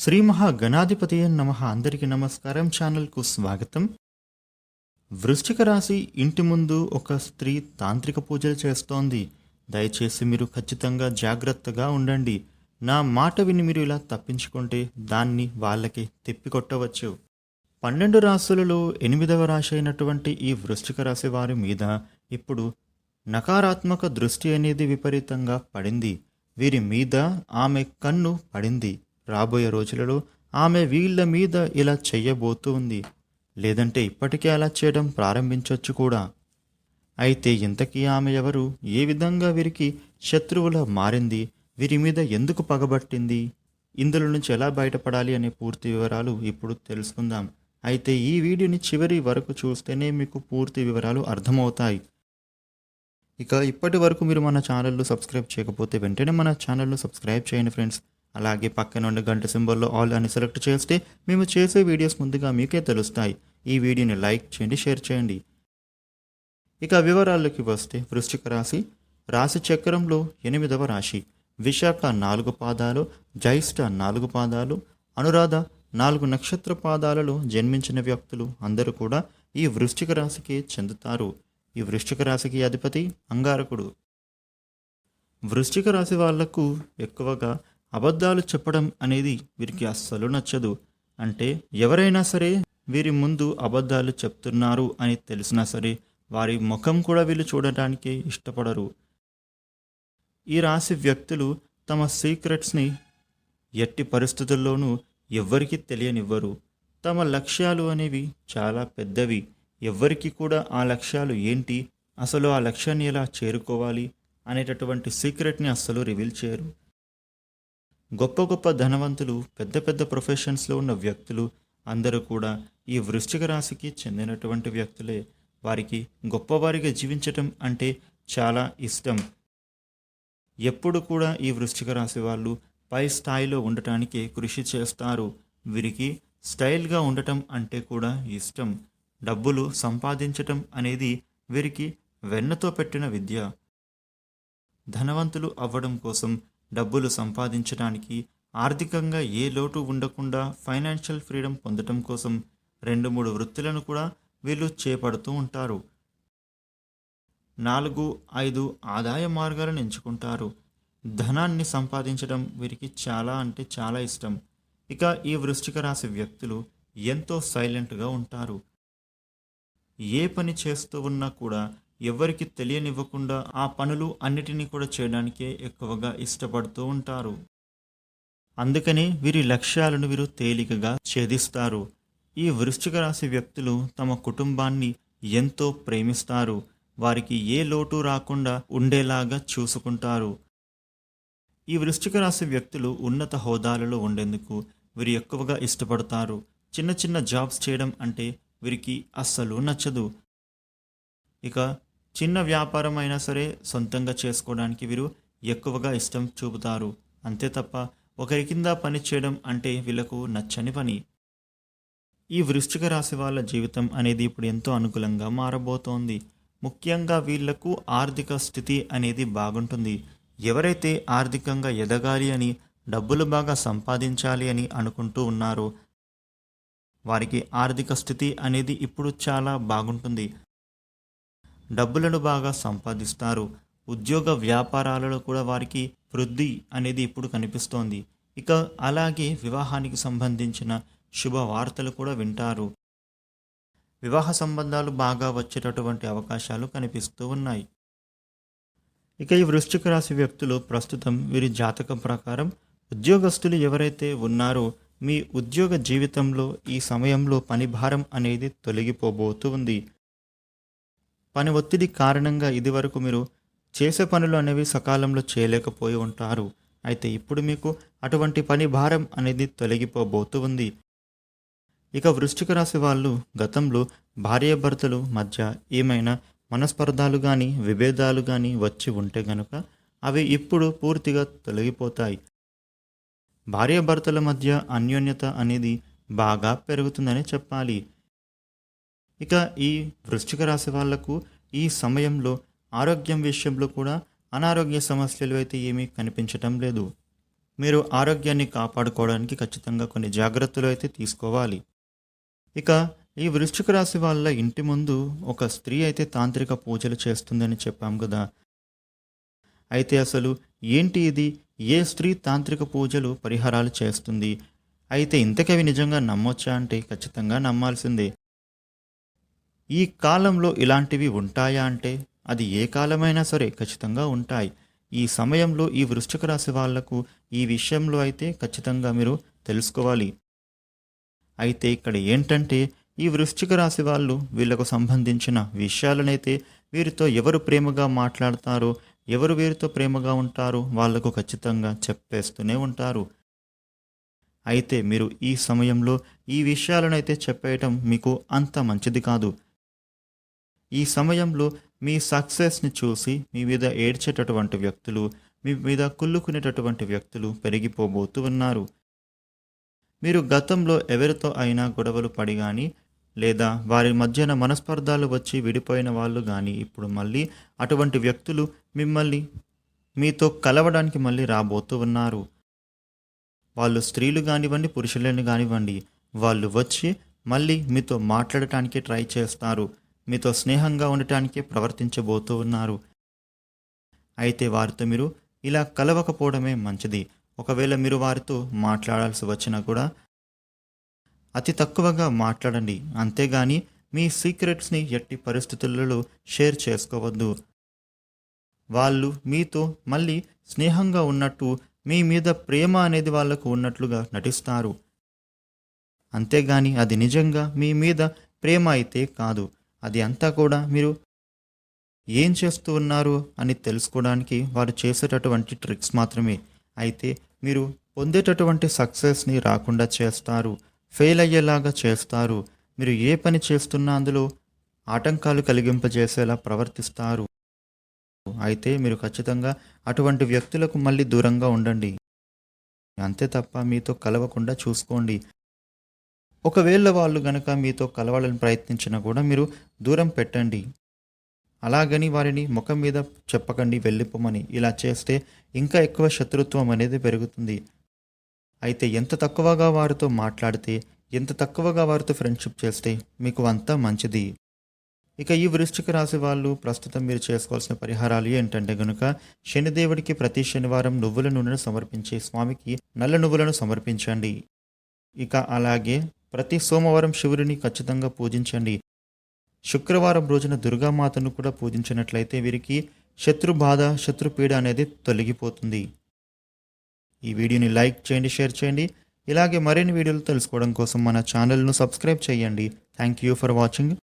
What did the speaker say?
శ్రీ మహాగణాధిపతి నమ. అందరికీ నమస్కారం. ఛానల్కు స్వాగతం. వృశ్చిక రాశి ఇంటి ముందు ఒక స్త్రీ తాంత్రిక పూజలు చేస్తోంది. దయచేసి మీరు ఖచ్చితంగా జాగ్రత్తగా ఉండండి. నా మాట విని మీరు ఇలా తప్పించుకుంటే దాన్ని వాళ్ళకి తిప్పికొట్టవచ్చు. పన్నెండు రాశులలో ఎనిమిదవ రాశి అయినటువంటి ఈ వృశ్చిక రాశి వారి మీద ఇప్పుడు నకారాత్మక దృష్టి అనేది విపరీతంగా పడింది. వీరి మీద ఆమె కన్ను పడింది. రాబోయే రోజులలో ఆమె వీళ్ళ మీద ఇలా చెయ్యబోతూ ఉంది లేదంటే ఇప్పటికే అలా చేయడం ప్రారంభించవచ్చు కూడా. అయితే ఇంతకీ ఆమె ఎవరు? ఏ విధంగా వీరికి శత్రువులా మారింది? వీరి మీద ఎందుకు పగబట్టింది? ఇందులో నుంచి ఎలా బయటపడాలి అనే పూర్తి వివరాలు ఇప్పుడు తెలుసుకుందాం. అయితే ఈ వీడియోని చివరి వరకు చూస్తేనే మీకు పూర్తి వివరాలు అర్థమవుతాయి. ఇక ఇప్పటి వరకు మీరు మన ఛానల్లో సబ్స్క్రైబ్ చేయకపోతే వెంటనే మన ఛానల్లో సబ్స్క్రైబ్ చేయండి ఫ్రెండ్స్. అలాగే పక్కన గంట సింబల్లో ఆల్ అని సెలెక్ట్ చేస్తే మేము చేసే వీడియోస్ ముందుగా మీకే తెలుస్తాయి. ఈ వీడియోని లైక్ చేయండి షేర్ చేయండి. ఇక వివరాల్లోకి వస్తే వృశ్చిక రాశి. రాశి చక్రంలో ఎనిమిదవ రాశి. విశాఖ నాలుగు పాదాలు జ్యేష్ఠ నాలుగు పాదాలు అనురాధ నాలుగు నక్షత్ర పాదాలలో జన్మించిన వ్యక్తులు అందరూ కూడా ఈ వృశ్చిక రాశికి చెందుతారు. ఈ వృశ్చిక రాశికి అధిపతి అంగారకుడు. వృశ్చిక రాశి వాళ్ళకు ఎక్కువగా అబద్ధాలు చెప్పడం అనేది వీరికి అస్సలు నచ్చదు. అంటే ఎవరైనా సరే వీరి ముందు అబద్ధాలు చెప్తున్నారు అని తెలిసినా సరే వారి ముఖం కూడా వీళ్ళు చూడటానికి ఇష్టపడరు. ఈ రాశి వ్యక్తులు తమ సీక్రెట్స్ని ఎట్టి పరిస్థితుల్లోనూ ఎవ్వరికీ తెలియనివ్వరు. తమ లక్ష్యాలు అనేవి చాలా పెద్దవి. ఎవ్వరికి కూడా ఆ లక్ష్యాలు ఏంటి? అసలు ఆ లక్ష్యాన్ని ఎలా చేరుకోవాలి? అనేటటువంటి సీక్రెట్ని అస్సలు రివీల్ చేయరు. గొప్ప గొప్ప ధనవంతులు పెద్ద పెద్ద ప్రొఫెషన్స్లో ఉన్న వ్యక్తులు అందరూ కూడా ఈ వృశ్చిక రాశికి చెందినటువంటి వ్యక్తులే. వారికి గొప్పవారిగా జీవించటం అంటే చాలా ఇష్టం. ఎప్పుడు కూడా ఈ వృశ్చిక రాశి వాళ్ళు పై స్థాయిలో ఉండటానికి కృషి చేస్తారు. వీరికి స్టైల్గా ఉండటం అంటే కూడా ఇష్టం. డబ్బులు సంపాదించటం అనేది వీరికి వెన్నతో పెట్టిన విద్య. ధనవంతులు అవ్వడం కోసం డబ్బులు సంపాదించడానికి ఆర్థికంగా ఏ లోటు ఉండకుండా ఫైనాన్షియల్ ఫ్రీడమ్ పొందటం కోసం రెండు మూడు వృత్తులను కూడా వీళ్ళు చేపడుతూ ఉంటారు. నాలుగు ఐదు ఆదాయ మార్గాలను ఎంచుకుంటారు. ధనాన్ని సంపాదించడం వీరికి చాలా అంటే చాలా ఇష్టం. ఇక ఈ వృశ్చిక రాశి వ్యక్తులు ఎంతో సైలెంట్గా ఉంటారు. ఏ పని చేస్తూ ఉన్నా కూడా ఎవరికి తెలియనివ్వకుండా ఆ పనులు అన్నిటినీ కూడా చేయడానికే ఎక్కువగా ఇష్టపడుతూ ఉంటారు. అందుకనే వీరి లక్ష్యాలను వీరు తేలికగా ఛేదిస్తారు. ఈ వృశ్చిక రాశి వ్యక్తులు తమ కుటుంబాన్ని ఎంతో ప్రేమిస్తారు. వారికి ఏ లోటు రాకుండా ఉండేలాగా చూసుకుంటారు. ఈ వృశ్చిక రాశి వ్యక్తులు ఉన్నత హోదాలలో ఉండేందుకు వీరు ఎక్కువగా ఇష్టపడతారు. చిన్న చిన్న జాబ్స్ చేయడం అంటే వీరికి అస్సలు నచ్చదు. ఇక చిన్న వ్యాపారం అయినా సరే సొంతంగా చేసుకోవడానికి వీరు ఎక్కువగా ఇష్టం చూపుతారు. అంతే తప్ప ఒకరి కింద పని చేయడం అంటే వీళ్ళకు నచ్చని పని. ఈ వృశ్చిక రాశి వాళ్ళ జీవితం అనేది ఇప్పుడు ఎంతో అనుకూలంగా మారబోతోంది. ముఖ్యంగా వీళ్ళకు ఆర్థిక స్థితి అనేది బాగుంటుంది. ఎవరైతే ఆర్థికంగా ఎదగాలి అని డబ్బులు బాగా సంపాదించాలి అని అనుకుంటూ ఉన్నారో వారికి ఆర్థిక స్థితి అనేది ఇప్పుడు చాలా బాగుంటుంది. డబ్బులను బాగా సంపాదిస్తారు. ఉద్యోగ వ్యాపారాలలో కూడా వారికి వృద్ధి అనేది ఇప్పుడు కనిపిస్తోంది. ఇక అలాగే వివాహానికి సంబంధించిన శుభ వార్తలు కూడా వింటారు. వివాహ సంబంధాలు బాగా వచ్చేటటువంటి అవకాశాలు కనిపిస్తూ ఉన్నాయి. ఇక ఈ వృశ్చిక రాశి వ్యక్తులు ప్రస్తుతం వీరి జాతకం ప్రకారం ఉద్యోగస్తులు ఎవరైతే ఉన్నారో మీ ఉద్యోగ జీవితంలో ఈ సమయంలో పని భారం అనేది తొలగిపోబోతూ ఉంది. పని ఒత్తిడి కారణంగా ఇదివరకు మీరు చేసే పనులు అనేవి సకాలంలో చేయలేకపోయి ఉంటారు. అయితే ఇప్పుడు మీకు అటువంటి పని భారం అనేది తొలగిపోబోతూ ఉంది. ఇక వృశ్చిక రాశి వాళ్ళు గతంలో భార్యాభర్తలు మధ్య ఏమైనా మనస్పర్ధాలు కానీ విభేదాలు కానీ వచ్చి ఉంటే గనుక అవి ఇప్పుడు పూర్తిగా తొలగిపోతాయి. భార్యాభర్తల మధ్య అన్యోన్యత అనేది బాగా పెరుగుతుందని చెప్పాలి. ఇక ఈ వృశ్చిక రాశి వాళ్ళకు ఈ సమయంలో ఆరోగ్యం విషయంలో కూడా అనారోగ్య సమస్యలు అయితే ఏమీ కనిపించటం లేదు. మీరు ఆరోగ్యాన్ని కాపాడుకోవడానికి ఖచ్చితంగా కొన్ని జాగ్రత్తలు అయితే తీసుకోవాలి. ఇక ఈ వృశ్చిక రాశి వాళ్ళ ఇంటి ముందు ఒక స్త్రీ అయితే తాంత్రిక పూజలు చేస్తుందని చెప్పాం కదా. అయితే అసలు ఏంటి ఇది? ఏ స్త్రీ తాంత్రిక పూజలు పరిహారాలు చేస్తుంది? అయితే ఇంతకవి నిజంగా నమ్మొచ్చా అంటే ఖచ్చితంగా నమ్మాల్సిందే. ఈ కాలంలో ఇలాంటివి ఉంటాయా అంటే అది ఏ కాలమైనా సరే ఖచ్చితంగా ఉంటాయి. ఈ సమయంలో ఈ వృశ్చిక రాశి వాళ్ళకు ఈ విషయంలో అయితే ఖచ్చితంగా మీరు తెలుసుకోవాలి. అయితే ఇక్కడ ఏంటంటే ఈ వృశ్చిక రాశి వాళ్ళు వీళ్ళకు సంబంధించిన విషయాలనైతే వీరితో ఎవరు ప్రేమగా మాట్లాడతారో ఎవరు వీరితో ప్రేమగా ఉంటారో వాళ్ళకు ఖచ్చితంగా చెప్పేస్తూనే ఉంటారు. అయితే మీరు ఈ సమయంలో ఈ విషయాలనైతే చెప్పేయటం మీకు అంత మంచిది కాదు. ఈ సమయంలో మీ సక్సెస్ని చూసి మీ మీద ఏడ్చేటటువంటి వ్యక్తులు మీ మీద కుళ్ళుకునేటటువంటి వ్యక్తులు పెరిగిపోబోతూ ఉన్నారు. మీరు గతంలో ఎవరితో అయినా గొడవలు పడి కానీ లేదా వారి మధ్యన మనస్పర్ధాలు వచ్చి విడిపోయిన వాళ్ళు కానీ ఇప్పుడు మళ్ళీ అటువంటి వ్యక్తులు మిమ్మల్ని మీతో కలవడానికి మళ్ళీ రాబోతూ ఉన్నారు. వాళ్ళు స్త్రీలు కానివ్వండి పురుషులను కానివ్వండి వాళ్ళు వచ్చి మళ్ళీ మీతో మాట్లాడటానికి ట్రై చేస్తారు. మీతో స్నేహంగా ఉండటానికి ప్రవర్తించబోతూ ఉన్నారు. అయితే వారితో మీరు ఇలా కలవకపోవడమే మంచిది. ఒకవేళ మీరు వారితో మాట్లాడాల్సి వచ్చినా కూడా అతి తక్కువగా మాట్లాడండి. అంతేగాని మీ సీక్రెట్స్ని ఎట్టి పరిస్థితులలో షేర్ చేసుకోవద్దు. వాళ్ళు మీతో మళ్ళీ స్నేహంగా ఉన్నట్టు మీ మీద ప్రేమ అనేది వాళ్ళకు ఉన్నట్లుగా నటిస్తారు. అంతేగాని అది నిజంగా మీ మీద ప్రేమ అయితే కాదు. అది అంతా కూడా మీరు ఏం చేస్తూ ఉన్నారు అని తెలుసుకోవడానికి వారు చేసేటటువంటి ట్రిక్స్ మాత్రమే. అయితే మీరు పొందేటటువంటి సక్సెస్ని రాకుండా చేస్తారు ఫెయిల్ అయ్యేలాగా చేస్తారు మీరు ఏ పని చేస్తున్నా అందులో ఆటంకాలు కలిగింపజేసేలా ప్రవర్తిస్తారు. అయితే మీరు ఖచ్చితంగా అటువంటి వ్యక్తులకు మళ్ళీ దూరంగా ఉండండి. అంతే తప్ప మీతో కలవకుండా చూసుకోండి. ఒకవేళ వాళ్ళు గనక మీతో కలవాలని ప్రయత్నించినా కూడా మీరు దూరం పెట్టండి. అలాగని వారిని ముఖం మీద చెప్పకండి వెళ్ళిపోమని. ఇలా చేస్తే ఇంకా ఎక్కువ శత్రుత్వం అనేది పెరుగుతుంది. అయితే ఎంత తక్కువగా వారితో మాట్లాడితే ఎంత తక్కువగా వారితో ఫ్రెండ్షిప్ చేస్తే మీకు అంతా మంచిది. ఇక ఈ వృశ్చిక రాశి వాళ్ళు ప్రస్తుతం మీరు చేసుకోవాల్సిన పరిహారాలు ఏంటంటే గనుక శనిదేవుడికి ప్రతి శనివారం నువ్వుల నూనెను సమర్పించి స్వామికి నల్ల నువ్వులను సమర్పించండి. ఇక అలాగే ప్రతి సోమవారం శివుడిని ఖచ్చితంగా పూజించండి. శుక్రవారం రోజున దుర్గామాతను కూడా పూజించినట్లయితే వీరికి శత్రు బాధ శత్రుపీడ అనేది తొలగిపోతుంది. ఈ వీడియోని లైక్ చేయండి షేర్ చేయండి. ఇలాగే మరిన్ని వీడియోలు తెలుసుకోవడం కోసం మన ఛానల్ను సబ్స్క్రైబ్ చేయండి. Thank you for watching